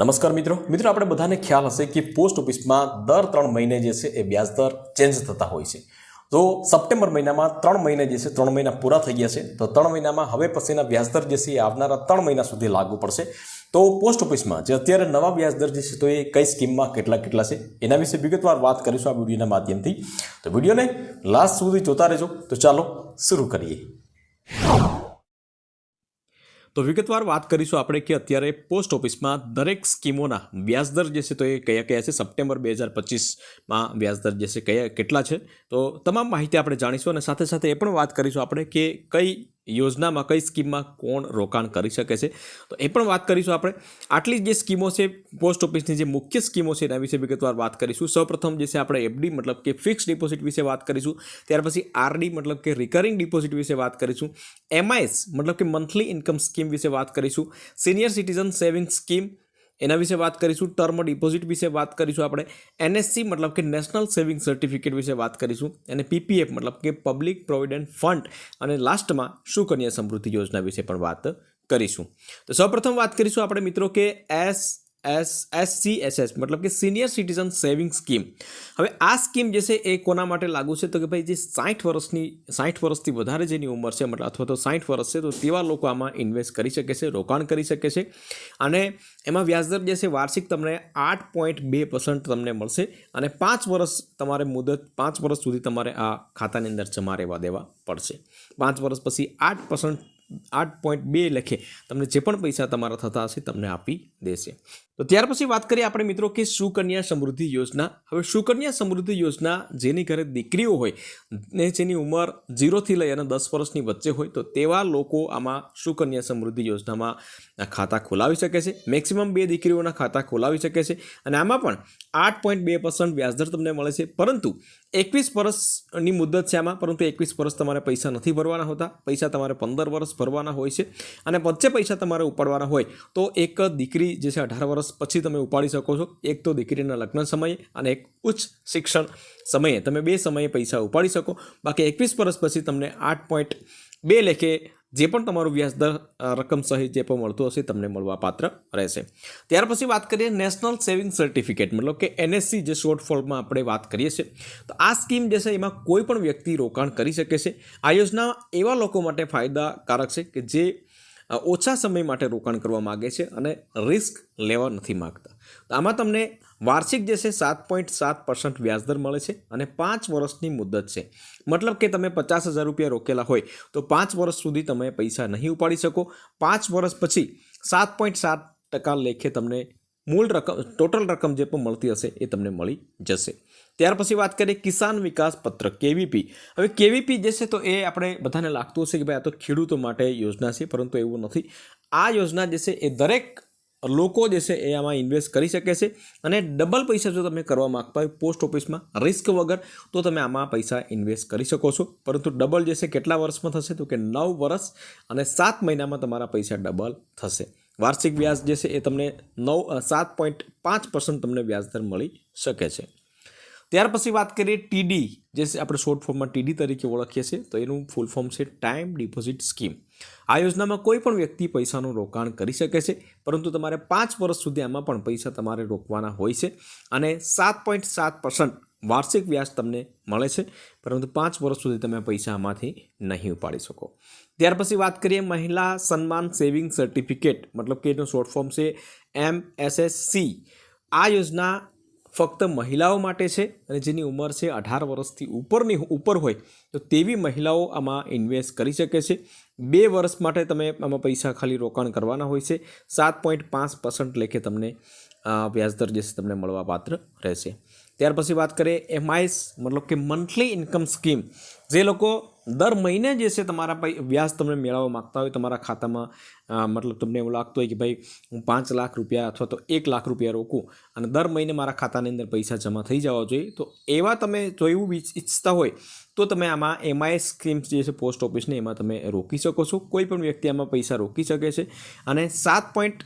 નમસ્કાર મિત્રો. મિત્રો, આપણે બધાને ખ્યાલ હશે કે પોસ્ટ ઓફિસમાં દર ત્રણ મહિને જે છે એ વ્યાજ દર ચેન્જ થતા હોય છે. તો સપ્ટેમ્બર મહિનામાં ત્રણ મહિને જે છે, ત્રણ મહિના પૂરા થઈ ગયા છે. તો ત્રણ મહિનામાં હવે પછીના વ્યાજદર જે છે એ આવનારા ત્રણ મહિના સુધી લાગુ પડશે. તો પોસ્ટ ઓફિસમાં જે અત્યારે નવા વ્યાજદર જે છે, તો એ કઈ સ્કીમમાં કેટલા કેટલા છે, એના વિશે વિગતવાર વાત કરીશું આ વિડીયોના માધ્યમથી. તો વિડીયોને લાસ્ટ સુધી જોતા રહેજો. તો ચાલો, શરૂ કરીએ. તો વિગતવાર વાત કરીશું આપણે કે અત્યારે પોસ્ટ ઓફિસમાં દરેક સ્કીમોના વ્યાજદર જે છે તો એ કયા કયા છે? સપ્ટેમ્બર બે હજાર પચીસમાં વ્યાજદર જે છે કયા કેટલા છે? તો તમામ માહિતી આપણે જાણીશું અને સાથે સાથે એ પણ વાત કરીશું આપણે કે કઈ યોજનામાં કઈ સ્કીમમાં કોણ રોકાણ કરી શકે છે? તો એ પણ વાત કરીશું આપણે. આટલી જે સ્કીમો છે, પોસ્ટ ઓફિસની જે મુખ્ય સ્કીમો છે, એના વિશે વિગતવાર વાત કરીશું. સૌપ્રથમ જે છે, આપણે એફડી મતલબ કે ફિક્સ ડિપોઝિટ વિશે વાત કરીશું. ત્યાર પછી આરડી મતલબ કે રિકરિંગ ડિપોઝિટ વિશે વાત કરીશું. એમઆઈએસ મતલબ કે મંથલી ઇન્કમ સ્કીમ વિશે વાત કરીશું. સિનિયર સિટીઝન સેવિંગ સ્કીમ એના વિશે વાત કરીશું ટર્મ ડિપોઝિટ વિશે વાત કરીશું આપણે એનએસસી મતલબ કે નેશનલ સેવિંગ સર્ટિફિકેટ વિશે વાત કરીશું, અને પીપીએફ મતલબ કે પબ્લિક પ્રોવિડન્ટ ફંડ અને લાસ્ટમાં સુકન્યા સમૃદ્ધિ યોજના વિશે પણ વાત કરીશું. તો સૌપ્રથમ વાત કરીશું આપણે મિત્રો કે S S S C S S મતલબ કે સિનિયર સિટીઝન સેવિંગ સ્કીમ હવે આ સ્કીમ જે છે એ કોના માટે લાગુ છે? તો કે ભાઈ જે સાઠ વર્ષની સાઠ વર્ષથી વધારે જેની ઉંમર છે, મતલબ અથવા તો સાઠ વર્ષ છે, તો તેવા લોકો આમાં ઇન્વેસ્ટ કરી શકે છે, રોકાણ કરી શકે છે. અને એમાં વ્યાજદર જે છે વાર્ષિક તમને આઠ પોઈન્ટ બે પર્સન્ટ તમને મળશે અને પાંચ વર્ષ તમારે મુદત, પાંચ વર્ષ સુધી તમારે આ ખાતાની અંદર જમા રહેવા દેવા પડશે. પાંચ વર્ષ પછી આઠ પર્સન્ટ આઠ પોઈન્ટ બે લખે. તમને જે પણ પૈસા તમારા થતા હશે, તમને આપી દેશે. તો ત્યાર પછી વાત કરીએ આપણે મિત્રો કે સુકન્યા સમૃદ્ધિ યોજના. હવે સુકન્યા સમૃદ્ધિ યોજના જેની ઘરે દીકરીઓ હોય, ને જેની ઉંમર ઝીરોથી લઈ અને દસ વર્ષની વચ્ચે હોય, તો તેવા લોકો આમાં સુકન્યા સમૃદ્ધિ યોજનામાં ખાતા ખોલાવી શકે છે. મેક્સિમમ બે દીકરીઓના ખાતા ખોલાવી શકે છે. અને આમાં પણ આઠ પોઈન્ટ બે પર્સન્ટ વ્યાજદર તમને મળે છે. પરંતુ એકવીસ વર્ષની મુદત છે આમાં, પરંતુ એકવીસ વર્ષ તમારે પૈસા નથી ભરવાના હોતા. પૈસા તમારે પંદર વર્ષ ભરવાના હોય છે અને વચ્ચે પૈસા તમારે ઉપાડવાના હોય તો એક દીકરી જે છે અઢાર વર્ષ પછી તમે ઉપાડી શકો છો. એક તો દીકરીના લગ્ન સમયે અને એક ઉચ્ચ શિક્ષણ સમયે. તમે બે સમયે પૈસા ઉપાડી શકો. બાકી એકવીસ વર્ષ પછી તમને આઠ પોઈન્ટ બે લેખે જે પણ તમારું વ્યાજદર રકમ સહિત જે પણ મળતું હશે તમને મળવા પાત્ર રહેશે. ત્યાર પછી વાત કરીએ નેશનલ સેવિંગ સર્ટિફિકેટ, મતલબ કે એનએસસી જે શોર્ટ ફોર્મમાં આપણે વાત કરીએ છીએ. તો આ સ્કીમ જે છે એમાં કોઈ પણ વ્યક્તિ રોકાણ કરી શકે છે. આ યોજના એવા લોકો માટે ફાયદાકારક છે કે જે ઓછા સમય માટે રોકાણ કરવા માગે છે અને રિસ્ક લેવા નથી માગતા. તો આમાં તમને વાર્ષિક જે છે, સાત પોઈન્ટ સાત પર્સન્ટ વ્યાજદર મળે છે અને પાંચ વર્ષની મુદત છે. મતલબ કે તમે પચાસ હજાર રૂપિયા રોકેલા હોય, તો પાંચ વર્ષ સુધી તમે પૈસા નહીં ઉપાડી શકો. પાંચ વર્ષ પછી સાત પોઈન્ટ સાત ટકા લેખે તમને મૂળ રકમ, ટોટલ રકમ જે પણ મળતી હશે, એ તમને મળી જશે. ત્યાર પછી વાત કરીએ કિસાન વિકાસ પત્ર કેવીપી. હવે કેવીપી જે છે, તો એ આપણે બધાને લાગતું હશે કે ભાઈ આ તો ખેડૂતો માટે યોજના છે, પરંતુ એવું નથી. આ યોજના જે છે, એ દરેક લોકો જે છે એ આમાં ઇન્વેસ્ટ કરી શકે છે અને ડબલ પૈસા જો તમે કરવા માગતા હોય પોસ્ટ ઓફિસમાં રિસ્ક વગર, તો તમે આમાં પૈસા ઇન્વેસ્ટ કરી શકો છો. પરંતુ ડબલ જે છે કેટલા વર્ષમાં થશે તો કે નવ વર્ષ અને સાત મહિનામાં તમારા પૈસા ડબલ થશે. વાર્ષિક વ્યાજ જે છે એ તમને નવ સાત પોઈન્ટ પાંચ પર્સન્ટ તમને વ્યાજદર મળી શકે છે. ત્યાર પછી વાત કરીએ ટીડી જે આપણે શોર્ટ ફોર્મમાં ટીડી તરીકે ઓળખીએ છીએ, તો એનું ફૂલ ફોર્મ છે ટાઈમ ડિપોઝિટ સ્કીમ આ યોજનામાં કોઈ પણ વ્યક્તિ પૈસાનું રોકાણ કરી શકે છે, પરંતુ તમારે પાંચ વર્ષ સુધી આમાં પણ પૈસા તમારે રોકવાના હોય છે અને સાત પોઈન્ટ સાત પર્સન્ટ વાર્ષિક વ્યાજ તમને મળે છે, પરંતુ પાંચ વર્ષ સુધી તમે પૈસા આમાંથી નહીં ઉપાડી શકો. ત્યાર પછી વાત કરીએ મહિલા સન્માન સેવિંગ સર્ટિફિકેટ મતલબ કે એનું શોર્ટ ફોર્મ છે એમ આ યોજના ફક્ત મહિલાઓ માટે છે અને જેની ઉંમર છે અઢાર વર્ષથી ઉપરની ઉપર હોય, તો તેવી મહિલાઓ આમાં ઇન્વેસ્ટ કરી શકે છે. બે વર્ષ માટે તમે આમાં પૈસા ખાલી રોકાણ કરવાના હોય છે. સાત પોઈન્ટ પાંચ પર્સન્ટ લેખે તમને વ્યાજદર જે છે, તમને મળવાપાત્ર રહેશે. ત્યાર પછી વાત કરીએ એમઆઈએસ મતલબ કે મંથલી ઇન્કમ સ્કીમ જે લોકો દર મહિને જે છે તમારા પૈ, વ્યાજ તમને મેળવવા માગતા હોય, તમારા ખાતામાં મતલબ તમને એવું લાગતું હોય કે ભાઈ, હું પાંચ લાખ રૂપિયા અથવા તો એક લાખ રૂપિયા રોકું અને દર મહિને મારા ખાતાની અંદર પૈસા જમા થઈ જવા જોઈએ, તો એવા તમે જો એવું ઈચ્છતા હોય, તો તમે આમાં એમઆઈએસ સ્કીમ જે છે પોસ્ટ ઓફિસને એમાં તમે રોકી શકો છો. કોઈ પણ વ્યક્તિ આમાં પૈસા રોકી શકે છે અને સાત પોઈન્ટ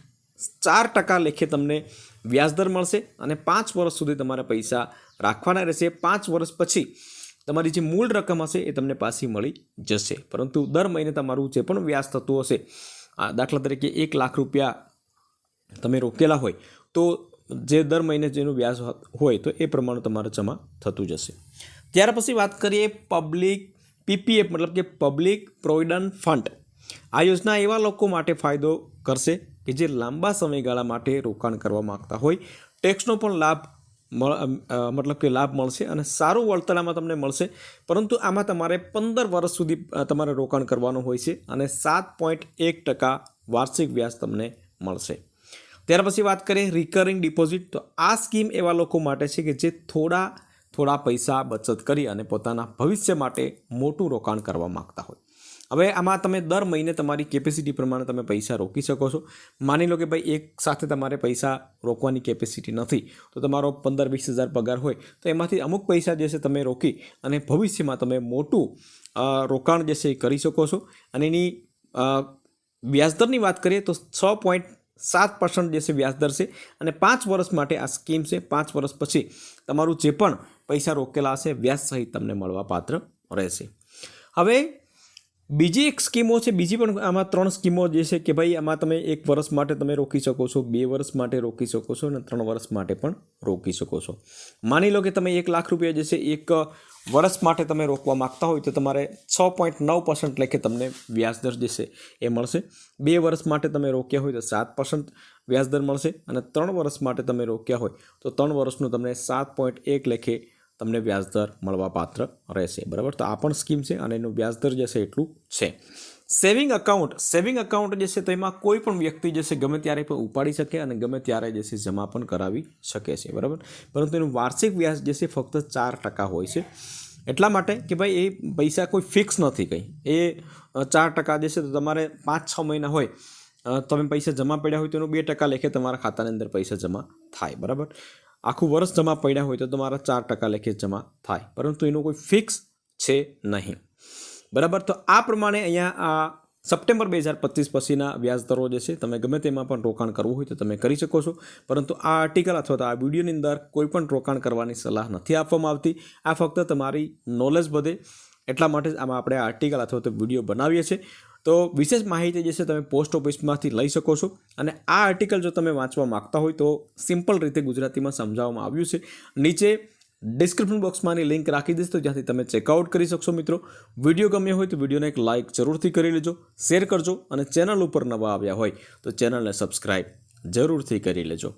ચાર ટકા લેખે તમને વ્યાજદર મળશે અને પાંચ વર્ષ સુધી તમારા પૈસા રાખવાના રહેશે. પાંચ વર્ષ પછી તમારી જે મૂળ રકમ હશે એ તમને પાછી મળી જશે. પરંતુ દર મહિને તમારું જે પણ વ્યાજ થતું હશે દાખલા તરીકે એક લાખ રૂપિયા તમે રોકેલા હોય, તો જે દર મહિને જેનું વ્યાજ હોય, તો એ પ્રમાણે તમારે જમા થતું જશે. ત્યાર પછી વાત કરીએ પબ્લિક પીપીએફ, મતલબ કે પબ્લિક પ્રોવિડન્ટ ફંડ. આ યોજના એવા લોકો માટે ફાયદો કરશે કે જે લાંબા સમયગાળા માટે રોકાણ કરવા માગતા હોય ટેક્સનો પણ લાભ મતલબ કે લાભ મળશે અને સારું વળતર આમાં તમને મળશે. પરંતુ આમાં તમારે પંદર વર્ષ સુધી તમારે રોકાણ કરવાનું હોય છે અને સાત પોઈન્ટ એક ટકા વાર્ષિક વ્યાજ તમને મળશે. ત્યાર પછી વાત કરીએ રિકરિંગ ડિપોઝિટ તો આ સ્કીમ એવા લોકો માટે છે કે જે થોડા થોડા પૈસા બચત કરી અને પોતાના ભવિષ્ય માટે મોટું રોકાણ કરવા માગતા હોય. હવે આમાં તમે દર મહિને તમારી કેપેસિટી પ્રમાણે તમે પૈસા રોકી શકો છો. માની લો કે ભાઈ એક સાથે તમારે પૈસા રોકવાની કેપેસિટી નથી, તો તમારો પંદર વીસ હજાર પગાર હોય, તો એમાંથી અમુક પૈસા જે છે તમે રોકી અને ભવિષ્યમાં તમે મોટું રોકાણ જે છે એ કરી શકો છો. અને એની વ્યાજદરની વાત કરીએ તો છ પોઈન્ટ સાત પર્સન્ટ જે છે વ્યાજદર છે અને પાંચ વર્ષ માટે આ સ્કીમ છે. પાંચ વર્ષ પછી તમારું જે પણ પૈસા રોકેલા હશે, વ્યાજ સહિત તમને મળવા પાત્ર રહેશે. હવે બીજી એક સ્કીમો છે, બીજી પણ આમાં ત્રણ સ્કીમો જે છે કે ભાઈ આમાં તમે એક વર્ષ માટે તમે રોકી શકો છો, બે વર્ષ માટે રોકી શકો છો અને ત્રણ વર્ષ માટે પણ રોકી શકો છો. માની લો કે તમે એક લાખ રૂપિયા જે છે, એક વર્ષ માટે તમે રોકવા માંગતા હોય તો તમારે છ પોઈન્ટ નવ પર્સન્ટ લેખે તમને વ્યાજદર જે છે એ મળશે. બે વર્ષ માટે તમે રોક્યા હોય તો સાત પર્સન્ટ વ્યાજદર મળશે અને ત્રણ વર્ષ માટે તમે રોક્યા હોય તો ત્રણ વર્ષનું તમને સાત પોઈન્ટ એક લેખે તમને વ્યાજદર મળવા પાત્ર રહેશે, બરાબર? તો આ પણ સ્કીમ છે અને એનું વ્યાજદર જે છે એટલું છે. સેવિંગ અકાઉન્ટ સેવિંગ અકાઉન્ટ જે છે તો એમાં કોઈ પણ વ્યક્તિ જે છે ગમે ત્યારે પણ ઉપાડી શકે અને ગમે ત્યારે જે છે જમા પણ કરાવી શકે છે, બરાબર? પરંતુ એનું વાર્ષિક વ્યાજ જે છે ફક્ત ચાર ટકા હોય છે. એટલા માટે કે ભાઈ એ પૈસા કોઈ ફિક્સ નથી કંઈ. એ ચાર ટકા જે છે તો તમારે પાંચ છ મહિના હોય તમે પૈસા જમા પડ્યા હોય તો એનું બે ટકા લેખે તમારા ખાતાની અંદર પૈસા જમા થાય, બરાબર? આખું વર્ષ જમા પડ્યા હોય તો તમારા ચાર ટકા લેખે જમા થાય. પરંતુ એનું કોઈ ફિક્સ છે નહીં. બરાબર? તો આ પ્રમાણે અહીંયા આ સપ્ટેમ્બર બે હજાર પચીસ પછીના વ્યાજ દરો જે છે, તમે ગમે તેમાં પણ રોકાણ કરવું હોય તો તમે કરી શકો છો. પરંતુ આ આર્ટિકલ અથવા તો આ વિડીયોની અંદર કોઈ પણ રોકાણ કરવાની સલાહ નથી આપવામાં આવતી. આ ફક્ત તમારી નોલેજ વધે. એટલા માટે આમાં આપણે આર્ટિકલ અથવા તો વીડિયો બનાવીએ છીએ. તો વિશેષ માહિતી જે છે તમે પોસ્ટ ઓફિસમાંથી લઈ શકો છો. અને આ આર્ટિકલ જો તમે વાંચવા માગતા હોય તો સિમ્પલ રીતે ગુજરાતીમાં સમજાવવામાં આવ્યું છે. નીચે ડિસ્ક્રિપ્શન બોક્સમાંની લિંક રાખી દઈશ, તો જ્યાંથી તમે ચેકઆઉટ કરી શકશો મિત્રો. વીડિયો ગમ્યો હોય તો વિડીયોને એક લાઇક જરૂરથી કરી લેજો, શેર કરજો અને ચેનલ ઉપર નવા આવ્યા હોય તો ચેનલને સબસ્ક્રાઈબ જરૂરથી કરી લેજો.